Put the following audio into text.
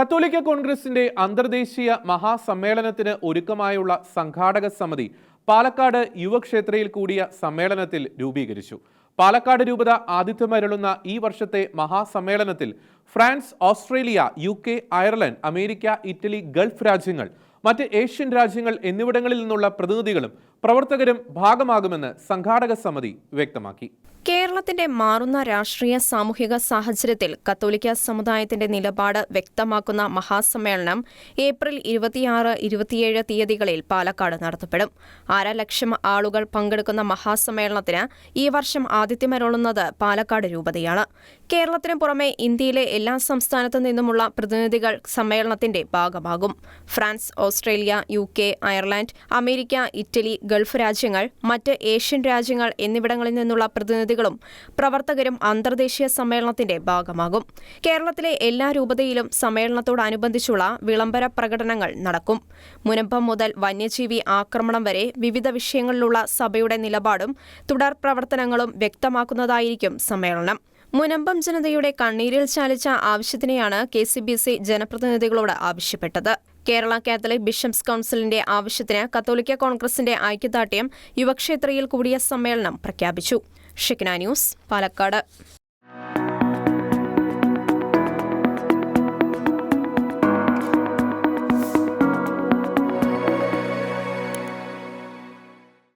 കത്തോലിക്ക കോൺഗ്രസിന്റെ അന്തർദേശീയ മഹാസമ്മേളനത്തിന് ഒരുക്കമായുള്ള സംഘാടക സമിതി പാലക്കാട് യുവക്ഷേത്രയിൽ കൂടിയ സമ്മേളനത്തിൽ രൂപീകരിച്ചു. പാലക്കാട് രൂപത ആതിഥ്യമരുളുന്ന ഈ വർഷത്തെ മഹാസമ്മേളനത്തിൽ France Australia U K Ireland America Italy gulf രാജ്യങ്ങൾ മറ്റ് ഏഷ്യൻ രാജ്യങ്ങൾ എന്നിവിടങ്ങളിൽ നിന്നുള്ള പ്രതിനിധികളും പ്രവർത്തകരും ഭാഗമാകുമെന്ന് സംഘാടക സമിതി വ്യക്തമാക്കി. കേരളത്തിന്റെ മാറുന്ന രാഷ്ട്രീയ സാമൂഹിക സാഹചര്യത്തിൽ കത്തോലിക്ക സമുദായത്തിന്റെ നിലപാട് വ്യക്തമാക്കുന്ന മഹാസമ്മേളനം ഏപ്രിൽ ഇരുപത്തിയാറ് ഇരുപത്തിയേഴ് തീയതികളിൽ പാലക്കാട് നടത്തപ്പെടും. അര ലക്ഷം ആളുകൾ പങ്കെടുക്കുന്ന മഹാസമ്മേളനത്തിന് ഈ വർഷം ആതിഥ്യമരുളുന്നത് പാലക്കാട് രൂപതയാണ്. കേരളത്തിന് പുറമെ ഇന്ത്യയിലെ എല്ലാ സംസ്ഥാനത്തു നിന്നുമുള്ള പ്രതിനിധികൾ സമ്മേളനത്തിന്റെ ഭാഗമാകും. France Australia U K Ireland America Italy gulf രാജ്യങ്ങൾ മറ്റ് ഏഷ്യൻ രാജ്യങ്ങൾ എന്നിവിടങ്ങളിൽ നിന്നുള്ള പ്രതിനിധികളും പ്രവർത്തകരും അന്തർദേശീയ സമ്മേളനത്തിന്റെ ഭാഗമാകും. കേരളത്തിലെ എല്ലാ രൂപതയിലും സമ്മേളനത്തോടനുബന്ധിച്ചുള്ള വിളംബര പ്രകടനങ്ങൾ നടക്കും. മുനമ്പം മുതൽ വന്യജീവി ആക്രമണം വരെ വിവിധ വിഷയങ്ങളിലുള്ള സഭയുടെ നിലപാടും തുടർ പ്രവർത്തനങ്ങളും വ്യക്തമാക്കുന്നതായിരിക്കും സമ്മേളനം. മുനമ്പം ജനതയുടെ കണ്ണീരിൽ ചാലിച്ച ആവശ്യത്തിനെയാണ് കെ സി ബി സി ജനപ്രതിനിധികളോട് ആവശ്യപ്പെട്ടത്. കേരള കാത്തലിക് ബിഷപ്സ് കൌൺസിലിന്റെ ആവശ്യത്തിന് കത്തോലിക്ക കോൺഗ്രസിന്റെ ഐക്യദാർഢ്യം യുവക്ഷേത്രയിൽ കൂടിയ സമ്മേളനം പ്രഖ്യാപിച്ചു. ഷിക്ന ന്യൂസ് പാലക്കാട്.